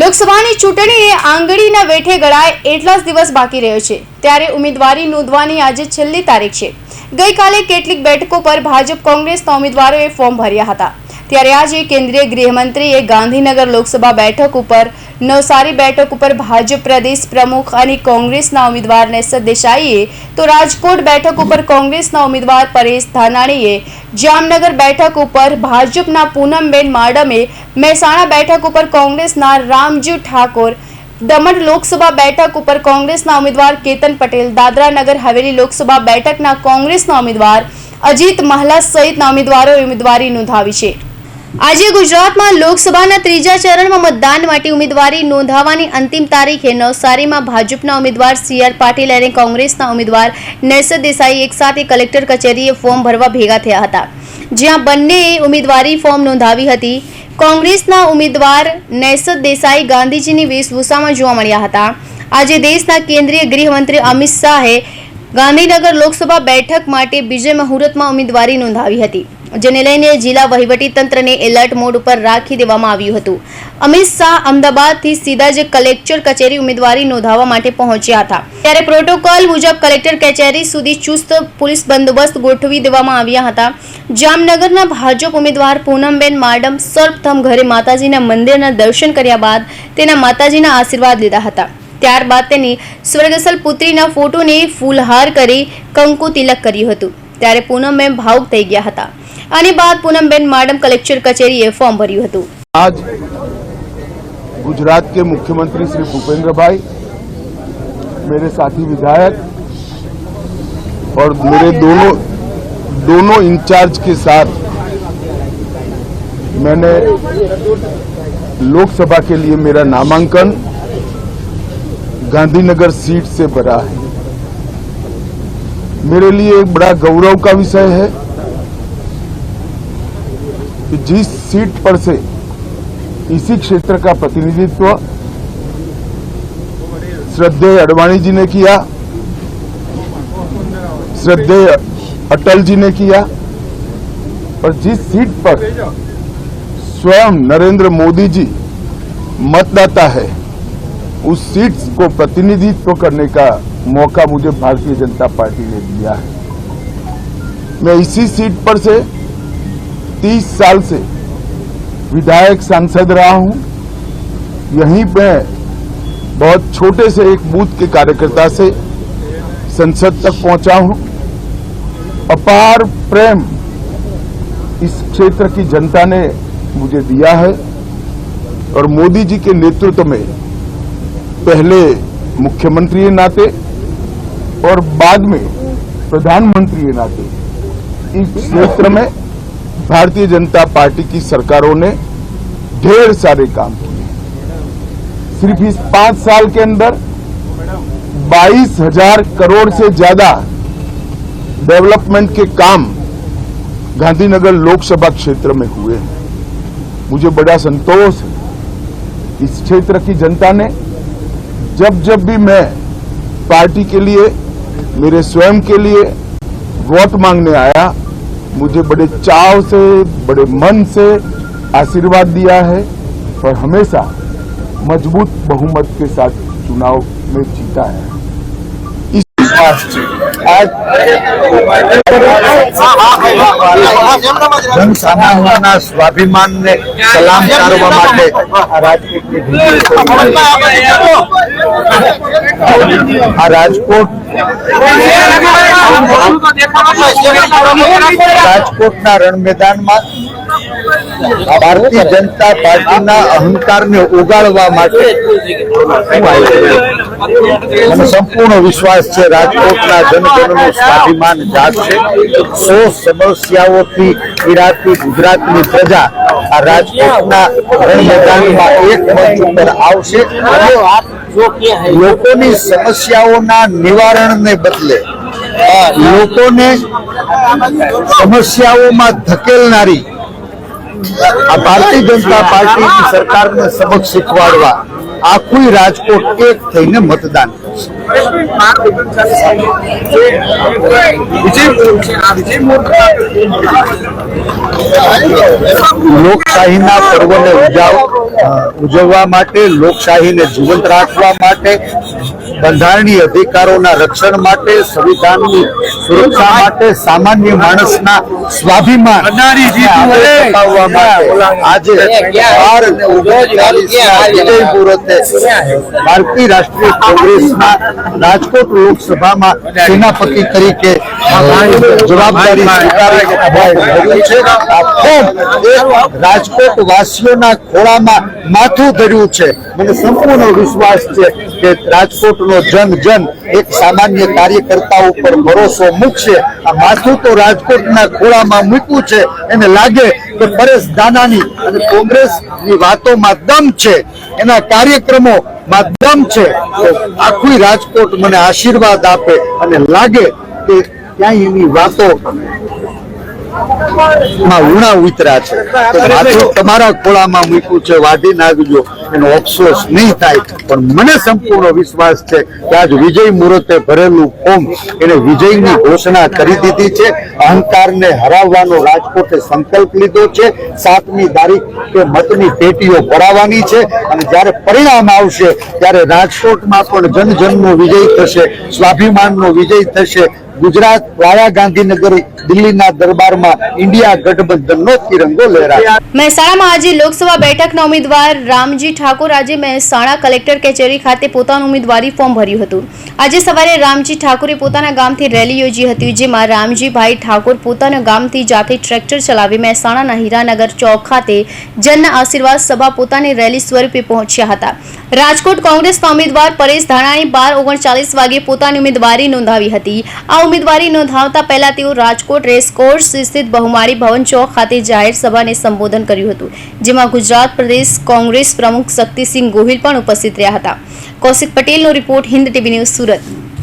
લોકસભાની ચૂંટણીએ આંગળીના વેઠે ગળાય એટલા જ દિવસ બાકી રહ્યો છે. ત્યારે ઉમેદવારી નોંધવાની આજે છેલ્લી તારીખ છે. ગઈકાલે કેટલીક બેઠકો પર ભાજપ કોંગ્રેસના ઉમેદવારોએ ફોર્મ ભર્યા હતા. ત્યારે આજે કેન્દ્રીય ગૃહમંત્રીએ ગાંધીનગર લોકસભા બેઠક ઉપર નવસારી બેઠક ઉપર ભાજપ પ્રદેશ પ્રમુખ અને કોંગ્રેસના ઉમેદવાર નેસર દેસાઈએ તો રાજકોટ બેઠક ઉપર કોંગ્રેસના ઉમેદવાર પરેશ ધાનાણીએ, જામનગર બેઠક ઉપર ભાજપના પૂનમબેન માડમે, મહેસાણા બેઠક ઉપર કોંગ્રેસના રામજી ઠાકોર, દમણ લોકસભા બેઠક ઉપર કોંગ્રેસના ઉમેદવાર કેતન પટેલ દાદરા નગર હવેલી લોકસભા બેઠકના કોંગ્રેસના ઉમેદવાર અજીત મહલા સહિતના ઉમેદવારોએ ઉમેદવારી નોંધાવી છે. આજે ગુજરાતમાં લોકસભાના ત્રીજા ચરણમાં મતદાન માટે ઉમેદવારી નોંધાવવાની અંતિમ તારીખે નવસારીમાં ભાજપના ઉમેદવાર સી આર પાટીલ અને કોંગ્રેસના ઉમેદવાર નેસર દેસાઈ એકસાથે કલેક્ટર કચેરીએ ફોર્મ ભરવા ભેગા થયા હતા. જ્યાં બંનેએ ઉમેદવારી ફોર્મ નોંધાવી હતી. કોંગ્રેસના ઉમેદવાર નેસર દેસાઈ ગાંધીજીની વેશભૂષામાં જોવા મળ્યા હતા. આજે દેશના કેન્દ્રીય ગૃહમંત્રી અમિત શાહે ગાંધીનગર લોકસભા બેઠક માટે બીજે મુહૂર્તમાં ઉમેદવારી નોંધાવી હતી. જેને લઈને જિલ્લા વહીવટી તંત્રને એલર્ટ મોડ ઉપર રાખી દેવામાં આવ્યું હતું. અમિત શાહ અમદાવાદથી સીધા જ કલેક્ટર કચેરી ઉમેદવારી નોંધાવવા માટે પહોંચ્યા હતા. ત્યારે પ્રોટોકોલ મુજબ કલેક્ટર કચેરી સુધી ચુસ્ત પોલીસ બંદોબસ્ત ગોઠવી દેવામાં આવ્યા હતા. જામનગરના ભાજપ ઉમેદવાર પૂનમબેન માડમ સર્વપ્રથમ ઘરે માતાજીના મંદિરના દર્શન કર્યા બાદ તેના માતાજીના આશીર્વાદ લીધા હતા. ત્યારબાદ તેની સ્વર્ગસલ પુત્રીના ફોટોને ફૂલહાર કરી કંકુ તિલક કર્યું હતું. ત્યારે પૂનમબેન ભાવુક થઈ ગયા હતા. આની બાદ પૂનમબેન માડમ કલેક્ટર કચેરીએ ફોર્મ ભર્યું હતું आज गुजरात के मुख्यमंत्री श्री भूपेंद्र भाई मेरे साथी विधायक और मेरे दोनों दोनों इंचार्ज के साथ मैंने लोकसभा के लिए मेरा नामांकन गांधीनगर सीट से भरा है मेरे लिए एक बड़ा गौरव का विषय है कि जिस सीट पर से इसी क्षेत्र का प्रतिनिधित्व श्रद्धेय अडवाणी जी ने किया, श्रद्धेय अटल जी ने किया और जिस सीट पर स्वयं नरेंद्र मोदी जी मतदाता है, उस सीट को प्रतिनिधित्व करने का मौका मुझे भारतीय जनता पार्टी ने दिया है। मैं इसी सीट पर से 30 साल से विधायक सांसद रहा हूँ। यहीं पे बहुत छोटे से एक बूथ के कार्यकर्ता से संसद तक पहुँचा हूँ। अपार प्रेम इस क्षेत्र की जनता ने मुझे दिया है और मोदी जी के नेतृत्व में पहले मुख्यमंत्री नाते और बाद में प्रधानमंत्री नाते। इस क्षेत्र में भारतीय जनता पार्टी की सरकारों ने ढेर सारे काम किए। सिर्फ़ इस पाँच साल के अंदर बाईस हज़ार करोड़ से ज़्यादा डेवलपमेंट के काम गांधीनगर लोकसभा क्षेत्र में हुए हैं। मुझे बड़ा संतोष है इस क्षेत्र की जनता ने जब जब भी मैं पार्टी के लिए, मेरे स्वयं के लिए वोट मांगने आया मुझे बड़े चाव से बड़े मन से आशीर्वाद दिया है और हमेशा मजबूत बहुमत के साथ चुनाव में जीता है સ્વાભિમાનને સલામ કરવા માટે. આ રાજકોટ રાજકોટના રણ મેદાનમાં ભારતીય જનતા પાર્ટીના અહંકારને ઉગાડવા માટે છું. મને સંપૂર્ણ વિશ્વાસ છે રાજકોટના જનગણનું સ્વાભિમાન જાગશે સો સમસ્યાઓથી પીડાતી ગુજરાતની પ્રજા આ રાજકોટના રણ મેદાનમાં એક મંચ ઉપર આવશે. લોકોની સમસ્યાઓના નિવારણને બદલે લોકોને સમસ્યાઓમાં ધકેલનારી આ ભારતીય જનતા પાર્ટીની સરકારને સબક શીખવાડવા આખું રાજકોટ એક થઈને મતદાન લોકશાહીના પર્વને ઉજવવા માટે, લોકશાહીને જીવંત રાખવા માટે, બંધારણીય અધિકારોના રક્ષણ માટે, સંવિધાનની સુરક્ષા માટે સામાન્ય માણસના સ્વાભિમાન બતાવવા માટે આજે બાર અને મુહૂર્તે ભારતીય રાષ્ટ્રીય કોંગ્રેસના રાજકોટ લોકસભામાં સેનાપતિ તરીકે જવાબદારી રાજકોટ વાસીઓના ખોળામાં માથું ધર્યું છે. મને સંપૂર્ણ વિશ્વાસ છે કે રાજકોટનો જન જન એક સામાન્ય કાર્યકર્તા ઉપર ભરોસો મૂકશે. આ માથું તો રાજકોટના ખોળામાં મૂક્યું છે. એને લાગે કે પરેશ દાનાની અને કોંગ્રેસની વાતોમાં દમ છે. એના કાર્યક્રમોમાં દમ છે. આખું રાજકોટ મને આશીર્વાદ આપે અને લાગે કે ક્યાંય એવી વાતો માં ઉણા ઉતરા છે. માથું તમારા ખોળામાં મૂક્યું છે, વાઢી નાખજો. એનો અફસોસ નહીં થાય. પણ મને સંપૂર્ણ વિશ્વાસ છે કે આજ વિજય મુહૂર્તે ભરેલું ફોર્મ એને વિજયની ઘોષણા કરી દીધી છે. અહંકારને હરાવવાનો રાજકોટે સંકલ્પ લીધો છે. સાતમી તારીખ કે મતની પેટીઓ ભરાવાની છે. અને જ્યારે પરિણામ આવશે, ત્યારે રાજકોટમાં પણ જનજનનો વિજય થશે, સ્વાભિમાનનો વિજય થશે. ગુજરાત વાયા ગાંધીનગર દિલ્હીના દરબારમાં ઇન્ડિયા ગઠબંધનનો તિરંગો લહેરાય. મહેસાણામાં આજે લોકસભા બેઠકના ઉમેદવાર રામજી ઠાકોર, આજે મહેસાણા કલેક્ટર કચેરી ખાતે પોતાનું ઉમેદવારી ફોર્મ ભર્યું હતું. આજે સવારે રામજી ઠાકોરે પોતાના ગામથી રેલી યોજી હતી, જેમાં રામજીભાઈ ઠાકોર પોતાના ગામથી જાતે ટ્રેક્ટર ચલાવી મહેસાણાના હીરાનગર ચોક ખાતે જન આશીર્વાદ સભા પોતાની રેલી સ્વરૂપે પહોંચ્યા હતા. રાજકોટ કોંગ્રેસના ઉમેદવાર પરેશ ધાણાએ બાર ઓગણચાલીસ વાગે પોતાની ઉમેદવારી નોંધાવી હતી. આ ઉમેદવારી નોંધાવતા પહેલા તેઓ રાજકોટ રેસકોર્સ સ્થિત બહુમાળી ભવન ચોક ખાતે જાહેર સભાને સંબોધન કર્યું હતું, જેમાં ગુજરાત પ્રદેશ કોંગ્રેસ પ્રમુખ શક્તિસિંહ ગોહિલ પણ ઉપસ્થિત રહ્યા હતા. કૌશિક પટેલનો report Hind TV news Surat.